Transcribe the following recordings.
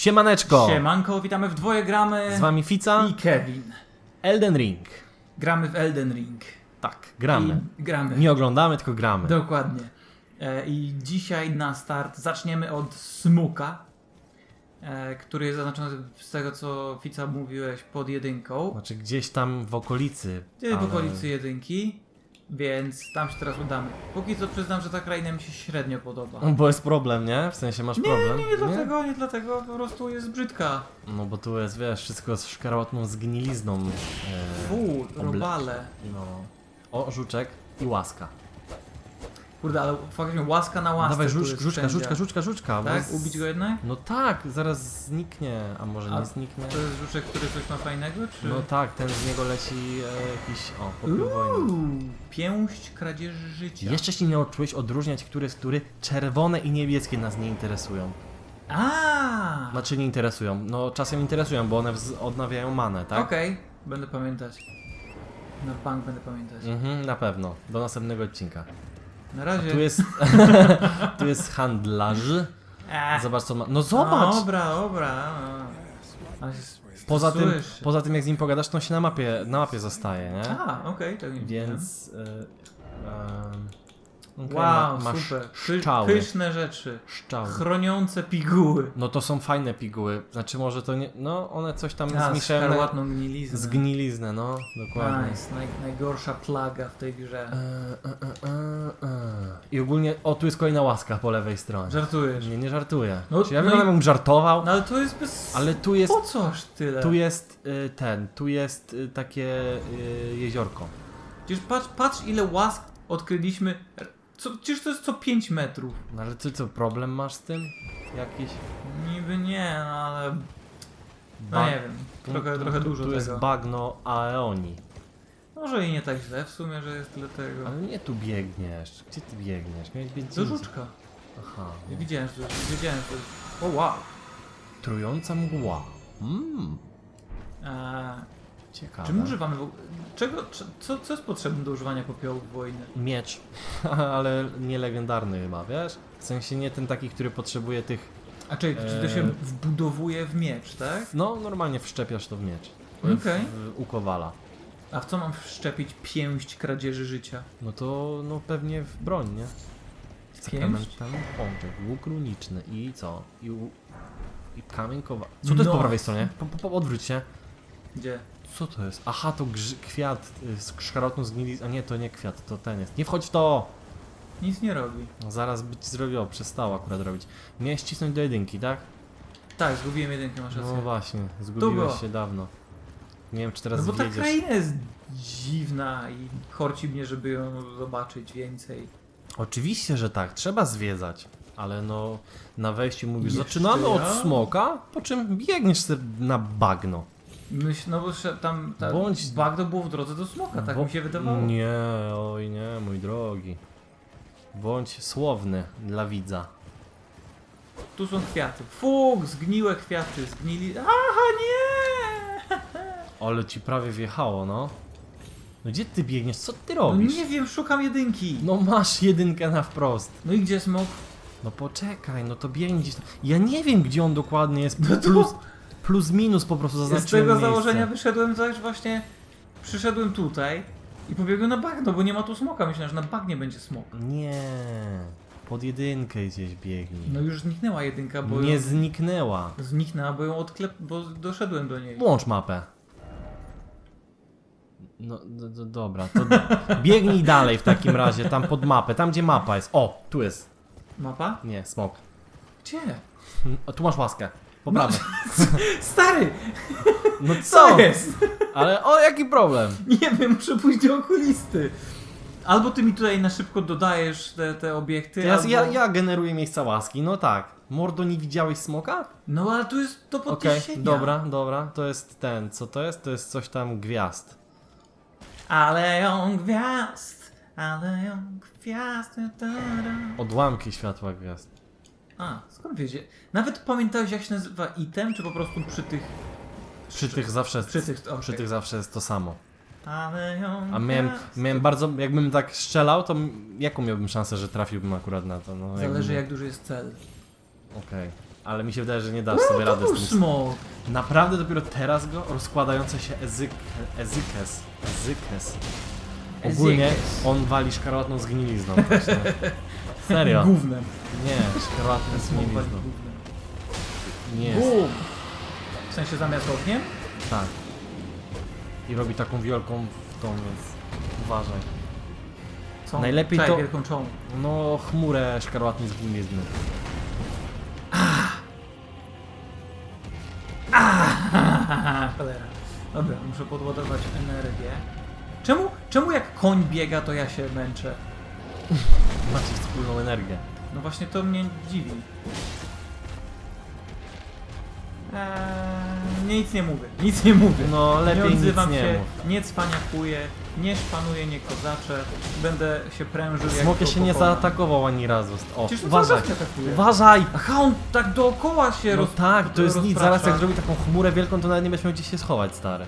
Siemaneczko! Siemanko, witamy w dwoje gramy Z wami Fica, i Kevin. Elden Ring. Gramy w Elden Ring. Tak, gramy. I gramy. Nie oglądamy, tylko gramy. Dokładnie. E, I dzisiaj na start zaczniemy od Smuka, e, który jest zaznaczony z tego co Fica mówiłeś pod jedynką. Znaczy gdzieś tam w okolicy. Gdzie w ale- okolicy jedynki, więc tam się teraz udamy. Póki co przyznam, że ta kraina mi się średnio podoba. Bo jest problem, nie? W sensie masz Nie, problem. nie, nie dlatego, nie dlatego, po prostu jest brzydka. No bo tu jest, wiesz, wszystko z szkarłatną zgnilizną. E, oble- robale. No. O, żuczek i łaska. Kurde, ale faktycznie łaska na łasce Dawaj, tu żuczka, jest żuczka, wszędzie. żuczka, żuczka, żuczka. bo Tak? Ubić go jednak? No tak, zaraz zniknie, a może A nie zniknie. To jest żuczek, który coś ma fajnego, czy... No tak, ten z niego leci e, jakiś, o, popiół wojny. Uuu, pięść kradzieży życia. Jeszcze się nie nauczyłeś odróżniać, który jest który. Czerwone i niebieskie nas nie interesują. A, Znaczy nie interesują. No czasem interesują, bo one wz- odnawiają manę, tak? Okej, będę pamiętać. Na bank będę pamiętać. Mhm, na pewno. Do następnego odcinka. Na razie. Tu jest. tu jest handlarz. Zobacz co ma. No zobacz! Dobra, dobra. Się Poza tym, poza tym jak z nim pogadasz, to on się na mapie, na mapie zostaje, nie? A, okej, to nie Więc. Y, em, okej, Wow, ma, masz super. Szczały. pyszne rzeczy. Szczały. Chroniące piguły. No to są fajne piguły. Znaczy może to nie. No one coś tam A, zmniejszają. na- szkarłatną gniliznę. Zgniliznę, no, dokładnie. Nice, naj, najgorsza plaga w tej grze. E, e, e, e, e. I ogólnie, o tu jest kolejna łaska po lewej stronie. Żartujesz. Nie, nie żartuję. No, Czy ja no wyglądam i- żartował, No ale to jest bez... ale tu jest, Po co aż tyle? tu jest y, ten, tu jest y, takie y, jeziorko. Przecież patrz, patrz ile łask odkryliśmy. Co, przecież to jest co 5 metrów. No ale ty co, problem masz z tym? Jakiś? Niby nie, no ale... No nie wiem, tu- trochę, tu, trochę tu, dużo Tu jest tego. bagno Aeoni. Może i nie tak źle w sumie, że jest tyle tego. Ale nie tu biegniesz. Gdzie ty biegniesz? Miałeś biec Do żuczka. Aha. Ja Widziałem, że wiedziałem, że... O wow. Trująca mgła. Mmm, A, ciekawe. czy my używamy w. Czego, czy- co, co jest potrzebne do używania popiołów wojny? Miecz, ale nie legendarny chyba, wiesz? W sensie nie ten taki, który potrzebuje tych... A czyli czy to się Eee. wbudowuje w miecz, tak? No, normalnie wszczepiasz to w miecz. Okej. W, u kowala. A w co mam wszczepić pięść kradzieży życia? No to no pewnie w broń, nie? Sakramentalny pączek, łuk runiczny i co? I, u- i kamień kowa... Co to jest No. po prawej stronie? Po, po, po, odwróć się. Gdzie? Co to jest? Aha, to kwiat y, z szkarłatną zgnili... A nie, to nie kwiat, to ten jest. Nie wchodź w to! Nic nie robi. No, zaraz by ci zrobiło, przestało akurat robić. Miałeś cisnąć do jedynki, tak? Tak, zgubiłem jedynkę, masz rację. No właśnie, Długo. zgubiłeś się dawno. Nie wiem, czy teraz No bo ta wiedziesz. kraina jest dziwna i korci mnie, żeby ją zobaczyć więcej. Oczywiście, że tak, trzeba zwiedzać. Ale no, na wejściu mówisz, Jeszcze zaczynamy od smoka, po czym biegniesz sobie na bagno. Myśl, no bo tam ta Bądź- bagno było w drodze do smoka, tak Bo- mi się wydawało. Nie, oj nie, mój drogi. Bądź słowny dla widza. Tu są kwiaty. Fuk, zgniłe kwiaty, zgnili... Aha, nie! Ale ci prawie wjechało, no. No gdzie ty biegniesz? Co ty No robisz? nie wiem, szukam jedynki. No masz jedynkę na wprost. No i gdzie smok? No poczekaj, no to biegnie gdzieś tam. Ja nie wiem, gdzie on dokładnie jest. No to- Plus, plus minus po prostu Z zaznaczyłem tego miejsce. założenia wyszedłem zaś właśnie... Przyszedłem tutaj i pobiegłem na bagno, bo nie ma tu smoka. Myślałem, że na bagnie będzie smok. Nie. Pod jedynkę gdzieś biegnij. No już zniknęła jedynka, bo nie ją... zniknęła. zniknęła, bo ją odklep... bo doszedłem do niej. Włącz mapę. No, do, do, dobra, to biegnij dalej w takim razie, tam pod mapę, tam gdzie mapa jest. O, tu jest. Mapa? Nie, smok. Gdzie? O, tu masz łaskę. Po prawej. Stary! No Co co? jest? Ale o, jaki problem? Nie wiem, muszę pójść do okulisty. Albo ty mi tutaj na szybko dodajesz te, te obiekty, Ja, albo... ja, ja generuję miejsca łaski, no tak. Mordo, nie widziałeś smoka? No ale tu jest do Okej, podniesienia. dobra, dobra. To jest ten, co to jest? To jest coś tam gwiazd. Gwiazd, aleją gwiazd. Da, da. Odłamki światła gwiazd. A, skąd wiecie? Nawet pamiętałeś jak się nazywa item, czy po prostu przy tych... Przy tych zawsze, Przy tych, okej. przy tych zawsze jest to samo. Aleją A miałem, miałem bardzo, jakbym tak strzelał, to m- jaką miałbym szansę, że trafiłbym akurat na to? No, Zależy jakbym- jak duży jest cel. Okej. Ale mi się wydaje, że nie dasz sobie No, to rady z tym. smok. Naprawdę dopiero teraz go rozkładający się ezyk, ezykes, ezykes. Ogólnie Ezykes. on wali szkarłatną zgnilizną. właśnie. Serio. Gównem. Nie, wali zgnilizną. gównem. Nie jest. Bum! W sensie zamiast ogniem? Tak. I robi taką wielką w tą, więc uważaj. Co? Najlepiej to- wielką czołą. No, chmurę szkarłatnej zgnilizny. Cholera. Dobra, muszę podładować energię. Czemu, czemu jak koń biega, to ja się męczę? Macie wspólną energię. No właśnie to mnie dziwi. Eee, nic nie mówię, nic nie mówię. No, lepiej nie nic odzywam nie się, mów. nie cwaniakuję, nie szpanuję, nie kozaczę. Będę się prężył jak Smokie się nie pokona. zaatakował ani razu. O, Przecież uważaj. atakuje. Uważaj! Aha, on tak dookoła się No roz... tak, to jest nic. rozprasza. Zaraz jak zrobi taką chmurę wielką, to nawet nie będziesz miał gdzie się schować, stary.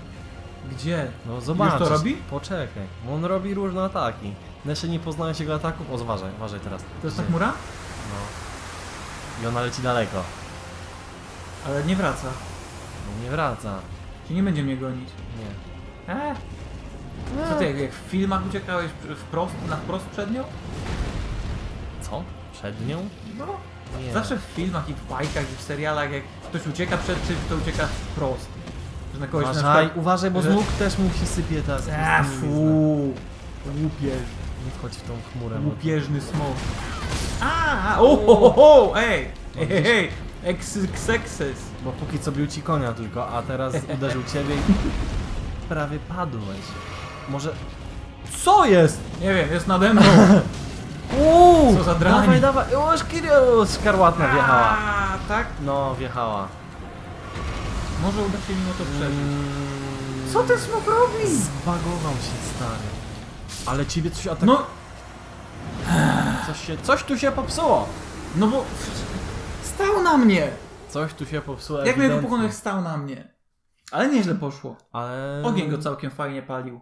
Gdzie? No zobacz. to robi? Poczekaj. Bo on robi różne ataki. Jeszcze nie poznałeś jego ataków. O, uważaj, uważaj teraz. To jest ta chmura? No. I ona leci daleko. Ale nie wraca. No nie wraca. Czy nie będzie mnie gonić? Nie. Eee. Co ty, jak, jak w filmach uciekałeś wprost, na wprost przed nią? Co? Przed nią? No. Nie. Zawsze w filmach i w bajkach i w serialach, jak ktoś ucieka przed czymś, to ucieka wprost. Że na kogoś na Uważaj, przykład... uważaj, bo z że- nóg też mu się sypie ta A, fu. Łupież, Nie wchodź w tą chmurę. łupieżny smok. A, o, ho, ho, ho, ej, ej, ej. Bo póki co bił ci konia tylko, a teraz uderzył ciebie i prawie padłeś. Może... Co jest? Nie wiem, jest nade mną. Uuu! Co za drań. Dawaj, dawaj! O, szkirio! Szkarłatna wjechała. A, tak? No, wjechała. Może uda się mimo to przeżyć. Mm, Co ten smok robi? Zbagował się, stary. Ale ciebie coś atak... No, Coś, się... coś tu się popsuło! no bo stał na mnie. Coś tu się popsuło Jak mnie ewidentnie. pokonać stał na mnie. Ale nieźle poszło. Ale... Ogień go całkiem fajnie palił.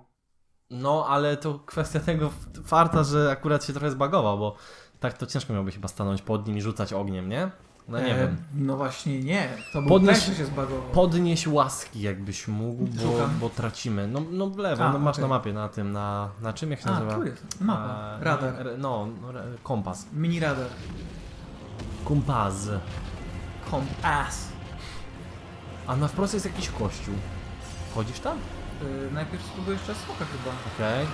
No, ale to kwestia tego farta, że akurat się trochę zbagował, bo tak to ciężko miałby chyba stanąć pod nim i rzucać ogniem, nie? No nie E, wiem. No właśnie nie. To był Podnieś- Podnieś... się zbagował. Podnieś łaski, jakbyś mógł, bo, Szukam. bo tracimy. No, no w lewo, A, no masz okej. na mapie, na tym, na, na czym, jak się A, nazywa? tu jest. Mapa. E, Radar. re- No, no, re- kompas. Mini radar. Kompas. Compass. A na wprost jest jakiś kościół. Wchodzisz tam? Yy, najpierw spróbuję jeszcze smoka chyba. Okej.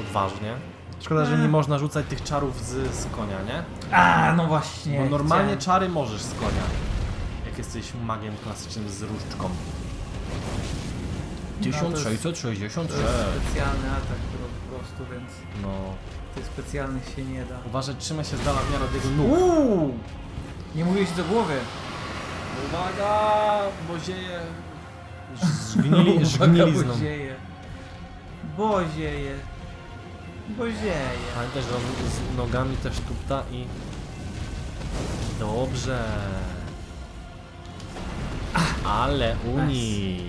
Odważnie. Szkoda, że nie można rzucać tych czarów z, z konia, nie? A, no właśnie. Bo normalnie chciałem. czary możesz z konia. Jak jesteś magiem klasycznym z różdżką. No, to jest- 1666. To jest specjalny atak po prostu, więc No. tych specjalnych się nie da. Uważaj, trzymaj się z dala w miarę od jego nóg. Uuu! Nie mówiłeś do głowy. Uwaga, bo zieje... Żgnili, żgnilizną. Bozieje. Bozieje. Bozieje. Pamiętaj, że on z nogami też tupta i... Dobrze. Ale unik.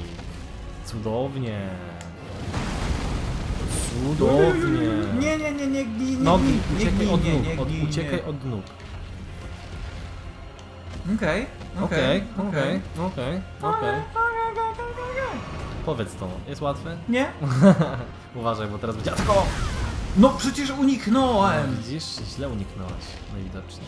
Cudownie. Cudownie. Nie, nie, nie, nie, nie, nie, Nogi, nie, uciekaj od nie, nóg. nie, Od, nie, uciekaj od nóg. Okej, Okej, okej, okej, okej, okej. okej. Powiedz to. Jest łatwe? Nie? Uważaj, bo teraz będzie atakował. No przecież uniknąłem. Widzisz? Źle uniknąłeś. Najwidoczniej.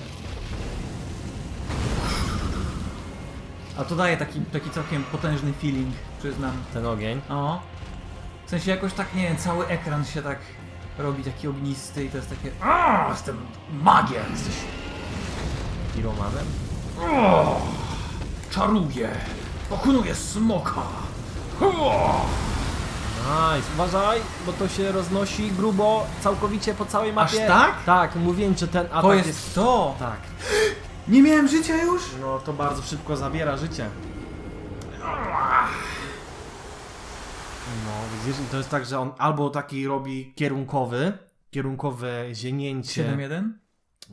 A to daje taki, taki całkiem potężny feeling, przyznam. Ten ogień. O. W sensie jakoś tak, nie wiem, cały ekran się tak robi taki ognisty i to jest takie A, jestem magiem! Jesteś... Piromanem. O, czaruję! Pokonuję smoka! Nice, uważaj, bo to się roznosi grubo, całkowicie po całej mapie. Aż tak? Tak, mówiłem, że ten atak To jest to! Tak. Nie miałem życia już? No to bardzo szybko zabiera życie. No, widzisz, to jest tak, że on albo taki robi kierunkowy, kierunkowe zienięcie. 7-1?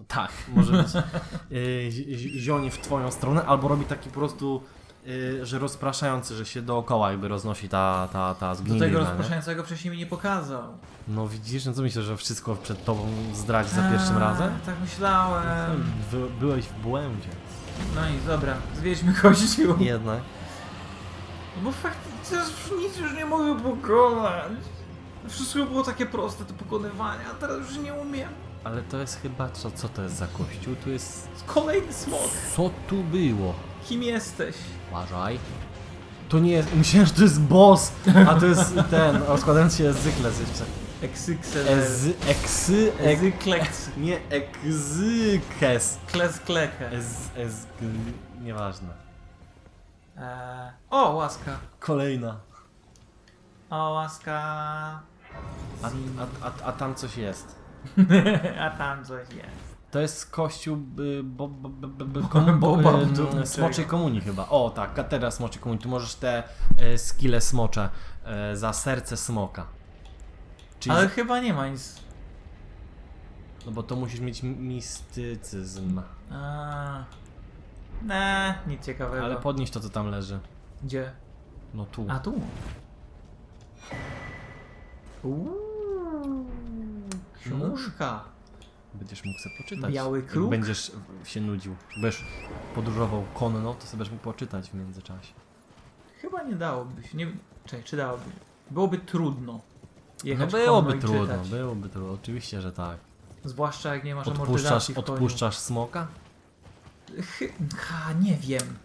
Tak, może być y, zi- zi- zionie w twoją stronę, albo robi taki po prostu, y, że rozpraszający, że się dookoła jakby roznosi ta, ta, ta Do tego nie? rozpraszającego wcześniej mi nie pokazał. No widzisz, no co myślisz, że wszystko przed tobą zdradzi za pierwszym razem? Tak myślałem. Wy, byłeś w błędzie. No i dobra, zwiedźmy kościół. Jednak. Bo faktycznie nic już nie mogę pokonać. Wszystko było takie proste do pokonywania, a teraz już nie umiem. Ale to jest chyba, co, co to jest za kościół? Tu jest... Kolejny smok. Co tu było? Kim jesteś? Uważaj. To nie jest... Myślałem, że to jest boss, a to jest ten, rozkładający się Ezykles jeszcze. Exyxel. Ezy... Eksy... Ek... Ezykleks. Nie, Exykes. Klesklekę. Ez... Ez... Nieważne. Eee, o, łaska. Kolejna. O, łaska. A, a, a, a tam coś jest. a tam coś jest. To jest kościół y, bo, bo, Smoczej czego? Komunii chyba. O tak, katedra Smoczej Komunii. Tu możesz te y, skille smocze y, za serce smoka. Czyli Ale chyba nie ma nic. No bo to musisz mieć mi- mistycyzm. A, ne, nic ciekawego. Ale podnieś to, co tam leży. Gdzie? No tu. A tu. Uuu, książka. Będziesz mógł sobie poczytać. Biały Jak kruk? będziesz się nudził. Będziesz podróżował konno, to sobie będziesz mógł poczytać w międzyczasie. Chyba nie dałoby się. Nie... Czekaj, czy dałoby? Byłoby trudno. No byłoby konno trudno, czytać. byłoby trudno. Oczywiście, że tak. Zwłaszcza jak nie masz Odpuszczasz, odpuszczasz smoka? Ha, nie wiem.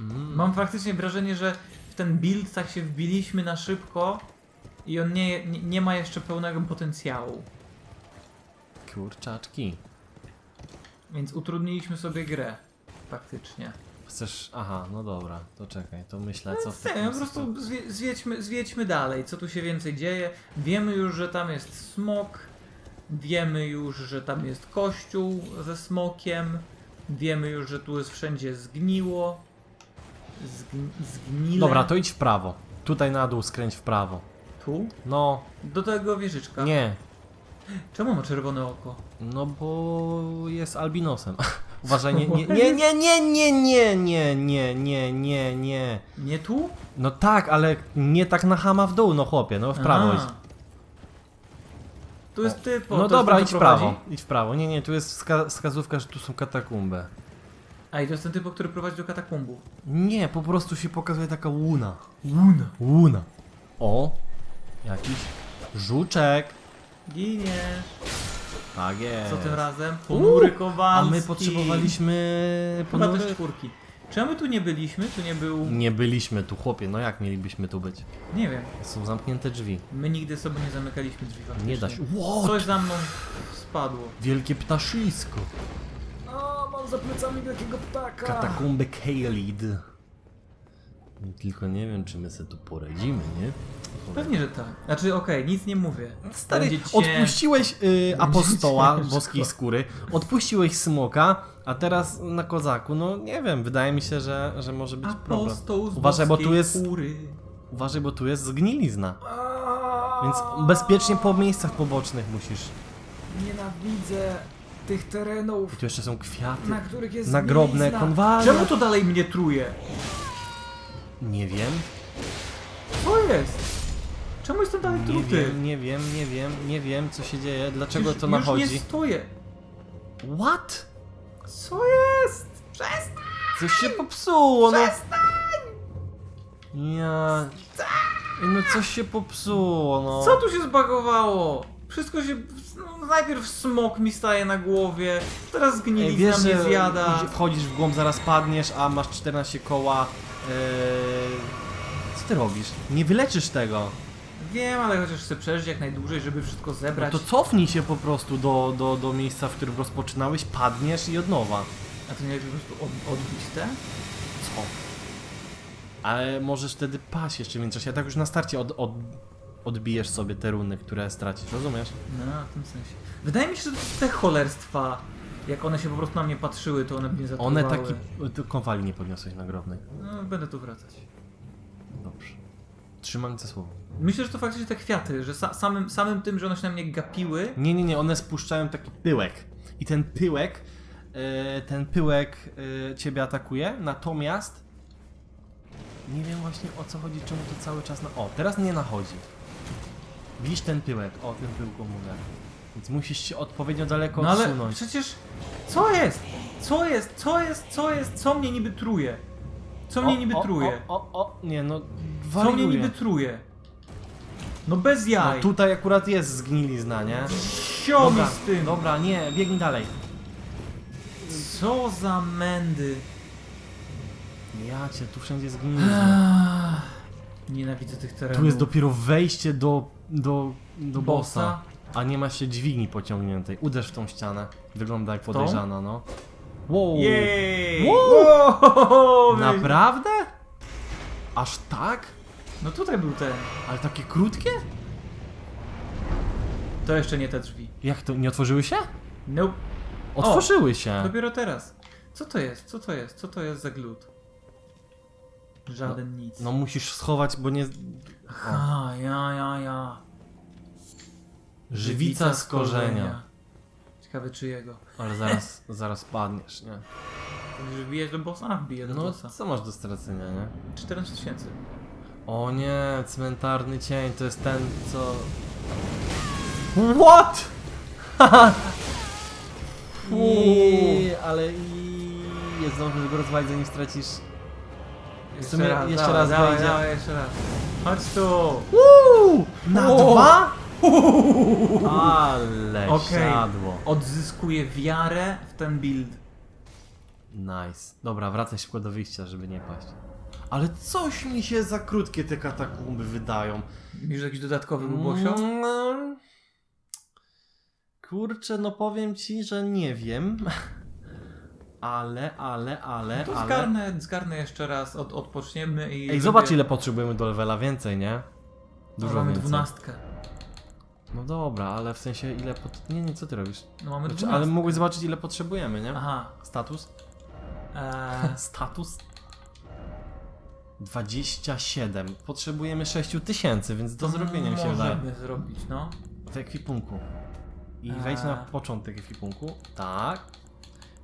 Mm. Mam faktycznie wrażenie, że w ten build tak się wbiliśmy na szybko i on nie, nie, nie ma jeszcze pełnego potencjału. Kurczaczki. Więc utrudniliśmy sobie grę. Faktycznie. Chcesz... Aha, no dobra, to czekaj, to myślę, co w no po prostu zwie, zwiedźmy, zwiedźmy dalej, co tu się więcej dzieje. Wiemy już, że tam jest smok. Wiemy już, że tam jest kościół ze smokiem. Wiemy już, że tu jest wszędzie zgniło. Zgn zgnile. Dobra, to idź w prawo. Tutaj na dół skręć w prawo. Tu? No, Do tego wieżyczka. nie. Czemu ma czerwone oko? No bo jest albinosem. Uważaj, nie, nie, nie, nie, nie, nie, nie, nie, nie, nie, nie, nie. Nie tu? No tak, ale nie tak na hama w dół, no chłopie, no w prawo idź. Aha. Tu jest typo. No to dobra, jest idź ten, w co prawo, prowadzi? idź w prawo. Nie, nie, tu jest wska wskazówka, że tu są katakumby. A i to jest ten typo, który prowadzi do katakumbu. Nie, po prostu się pokazuje taka łuna. Łuna. Łuna. O, jakiś żuczek. Giniesz. Tak jest. Co tym razem? Ponury A Kowalski. my potrzebowaliśmy Chyba ponury... też czwórki. Czemu tu nie byliśmy? Tu nie był... Nie byliśmy tu, chłopie, no jak mielibyśmy tu być? Nie wiem. Są zamknięte drzwi. My nigdy sobie nie zamykaliśmy drzwi faktycznie. Nie da się. What? Coś za mną spadło. Wielkie ptaszysko. O, mam za plecami wielkiego ptaka. Katakumby Kaelid. Tylko nie wiem, czy my sobie tu poradzimy, nie? Pewnie, że tak. Znaczy, okej, nic nie mówię. Stary, Będzie cię- odpuściłeś y, apostoła ciężko. boskiej skóry, odpuściłeś smoka, a teraz na kozaku, no nie wiem, wydaje mi się, że, że może być problem. Apostoł z Uważaj, bo tu boskiej jest- Kury. Uważaj, bo tu jest zgnilizna. Więc bezpiecznie po miejscach pobocznych musisz. Nienawidzę tych terenów, I tu jeszcze są kwiaty. na których jest Nagrobne konwalia. Czemu to dalej mnie truje? Nie wiem, Co jest? Czemu jestem dalej nie truty? wiem, nie wiem, nie wiem, nie wiem, co się dzieje, dlaczego Już- to już nachodzi. nie stoję. What? Co jest? Przestań! Coś się popsuło, no. Ja... No coś się popsuło, no. Co tu się zbagowało? Wszystko się... No, najpierw smok mi staje na głowie, teraz Ej, gnilizna mnie zjada. idzie- wchodzisz w głąb, zaraz padniesz, a masz 14 koła. Eee... Co ty robisz? Nie wyleczysz tego. Wiem, ale chociaż chcę przeżyć jak najdłużej, żeby wszystko No zebrać. to cofnij się po prostu do, do, do miejsca, w którym rozpoczynałeś, padniesz i od nowa. A to nie lepiej po prostu od, odbić te? Co? Ale możesz wtedy paść jeszcze w międzyczasie. Ja tak już na starcie od, od, odbijesz sobie te runy, które stracisz, rozumiesz? No, w tym sensie. Wydaje mi się, że te cholerstwa, jak one się po prostu na mnie patrzyły, to one mnie zatruwały. One taki... Ty kowali nie podniosłeś nagrobnej. No, będę tu wracać. Dobrze. Trzymam za słowo. Myślę, że to faktycznie te kwiaty, że sa samym, samym tym, że one się na mnie gapiły, Nie, nie, nie, one spuszczają taki pyłek. I ten pyłek, e, ten pyłek e, ciebie atakuje, natomiast nie wiem właśnie o co chodzi, czemu to cały czas na... O, teraz nie nachodzi. Widzisz ten pyłek? O, ten pyłku mówię. Więc musisz się odpowiednio daleko no ale odsunąć. przecież... Co jest? Co jest? Co jest? Co jest? Co mnie niby truje? Co mnie niby o, truje? O, o, o, nie no, Co mnie wariuje. niby truje? No bez jaj. No tutaj akurat jest zgnilizna, nie? Sio mi Dobra, z tym. dobra, nie, biegnij dalej. Co za mędy. Ja cię, tu wszędzie jest zgnilizna. Nienawidzę tych terenów. Tu jest dopiero wejście do, do, do bossa. A nie ma się dźwigni pociągniętej. Uderz w tą ścianę. Wygląda jak podejrzana, no. Wow. Jej! Wow! Naprawdę? Aż tak? No tutaj był ten. Ale takie krótkie? To jeszcze nie te drzwi. Jak to, nie otworzyły się? Nope. Otworzyły się. Dopiero teraz. Co to jest? Co to jest? Co to jest za glut? Żaden nic. No musisz schować, bo nie... O. A, ja, ja, ja. Żywica z korzenia. Ciekawe czyjego. Ale zaraz, zaraz padniesz, nie? Że wbijesz do bossa? Wbiję do No, bossa. co masz do stracenia, nie? 14 tysięcy. O nie, cmentarny cień, to jest ten, co... What? I, ale i... Nie zdążysz go rozwalić, zanim stracisz... Jeszcze sumie raz, jeszcze raz dawaj, wejdzie. dawaj, jeszcze raz. Chodź tu. Uuu, na O! dwa? Ale Okej. siadło. Odzyskuję wiarę w ten build. Nice. Dobra, wracaj szybko do wyjścia, żeby nie paść. Ale coś mi się za krótkie te katakumby wydają. Już jakiś dodatkowy bubosio? Mm, Kurczę, no powiem ci, że nie wiem. Ale, ale, ale, To ale... zgarnę, zgarnę jeszcze raz, od, odpoczniemy i... Ej, zobacz ile potrzebujemy do levela, więcej, nie? Dużo Dużo mamy więcej. dwunastkę. No dobra, ale w sensie ile pot... Nie, nie, co ty robisz? No mamy Znaczy, ale mogłeś zobaczyć ile potrzebujemy, nie? Aha. Status? Eee, Status? 27. Potrzebujemy 6000, więc do zrobienia mi się wydaje. Możemy zrobić, no. W ekwipunku. I A. wejdź na początek ekwipunku. Tak.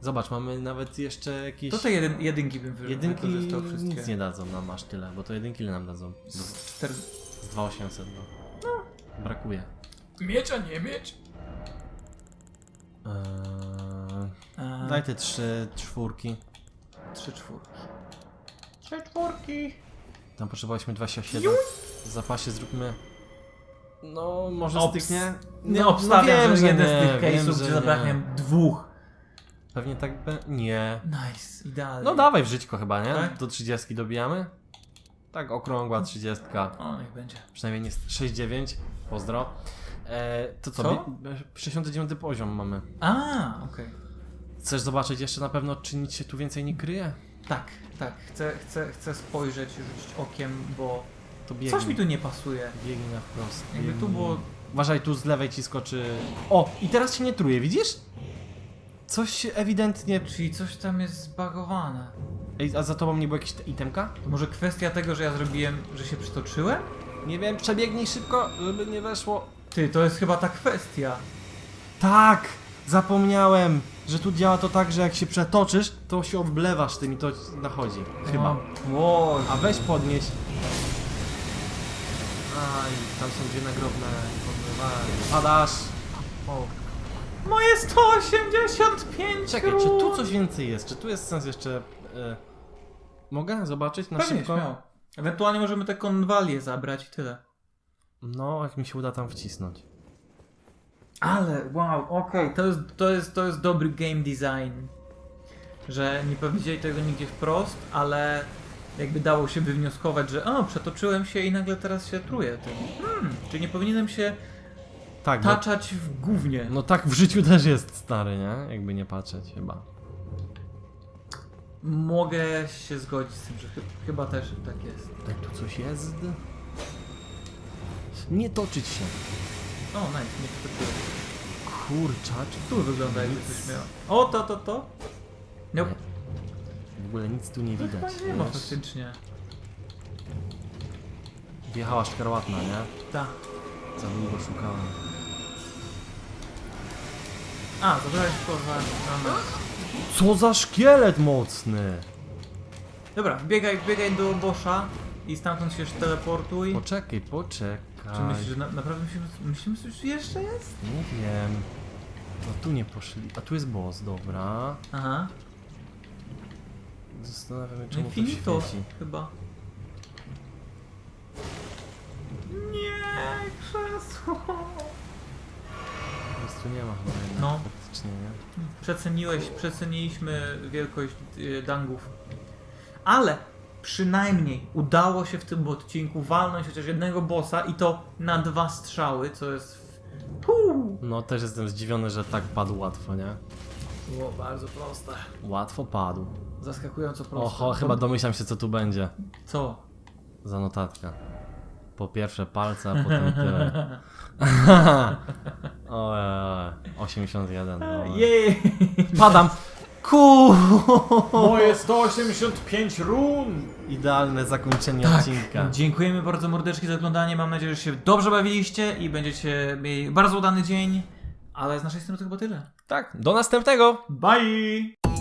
Zobacz, mamy nawet jeszcze jakieś... To te jedyn, jedynki bym wy, Jedynki wykorzystał wszystkie. nic nie dadzą nam aż tyle, bo to jedynki ile nam dadzą? Z Czter... z 2800, no. Brakuje. Miecz, a nie miecz? Eee, daj te trzy czwórki. Trzy czwórki. Trzy czwórki. Tam potrzebowaliśmy 27. W zapasie zróbmy... No, może Obs- styknie? Nie no, obstawiam, no wiem, że jeden nie, z tych wiem, case'ów, że gdzie zabraknie nie. dwóch. Pewnie tak be... Nie. Nice, idealnie. No dawaj w żyćko chyba, nie? Tak? Do 30 dobijamy? Tak, okrągła 30. O, niech będzie. Przynajmniej nie 6-9. Pozdro. E, to co? Co? Bi- 69 poziom mamy. A, okej. Chcesz zobaczyć jeszcze na pewno, czy nic się tu więcej nie kryje? Tak, tak. Chcę, chcę, chcę spojrzeć, rzucić okiem, bo To biegnij. coś mi tu nie pasuje. Biegnij na wprost. Jakby tu było... Uważaj, tu z lewej ci skoczy... O! I teraz się nie truje, widzisz? Coś się ewidentnie... Czyli coś tam jest zbagowane. Ej, a za tobą nie było jakieś itemka? To może kwestia tego, że ja zrobiłem, że się przytoczyłem? Nie wiem, przebiegnij szybko, żeby nie weszło. Ty, to jest chyba ta kwestia. Tak! Zapomniałem, że tu działa to tak, że jak się przetoczysz, to się oblewasz tym i to nachodzi. Chyba. O Boże. A weź podnieś. Aj, tam są dwie nagrobne. Padasz. O. Moje 185 Czekaj, czy tu coś więcej jest? Czy tu jest sens jeszcze... E... Mogę zobaczyć na Pewnie, szybko? śmiało. Ewentualnie możemy te konwalie zabrać i tyle. No, jak mi się uda tam wcisnąć. Ale, wow, okej, to, jest, to, jest, to jest dobry game design. Że nie powiedzieli tego nigdzie wprost, ale jakby dało się wywnioskować, że o, przetoczyłem się i nagle teraz się truję tym. Hmm, czy nie powinienem się Tak, bo, taczać w gównie? no tak w życiu też jest stary, nie? Jakby nie patrzeć chyba. Mogę się zgodzić z tym, że chy- chyba też tak jest. Tak, tu coś jest? Nie toczyć się. O, nice, nie przetoczyłem. Kurczak. Tu wygląda jakby coś miało. O, to, to, to. Nope. W ogóle nic tu nie To widać. chyba nie ma wiesz? faktycznie. Wjechała szkarłatna, nie? Tak. Za długo szukałem. A, zabrałeś kurwa. No, no. Co za szkielet mocny! Dobra, wbiegaj, wbiegaj do Boscha i stamtąd się teleportuj. Poczekaj, poczekaj. Czy myślisz, że na, naprawdę musimy, musimy coś jeszcze jest? Nie wiem. No tu nie poszli. A tu jest boss, dobra. Aha. Zastanawiam się, No czemu i to finito świeci. chyba. Nie, krzesło. Po prostu nie ma chyba jednak No. faktycznie, nie? Przeceniłeś, przeceniliśmy wielkość y, dangów. Ale przynajmniej udało się w tym odcinku walnąć chociaż jednego bossa i to na dwa strzały, co jest... Puu. No też jestem zdziwiony, że tak padł łatwo, nie? Było bardzo proste. Łatwo padł. Zaskakująco proste. Oho, chyba domyślam się co tu będzie. Co? Za notatka. Po pierwsze palce, a potem tyle. Ojej, 81. dobra. Jej! Padam! Ku! Moje 185 run! Idealne zakończenie Tak. odcinka. Dziękujemy bardzo mordeczki za oglądanie. Mam nadzieję, że się dobrze bawiliście i będziecie mieli bardzo udany dzień. Ale z naszej strony to chyba tyle. Tak, do następnego! Bye!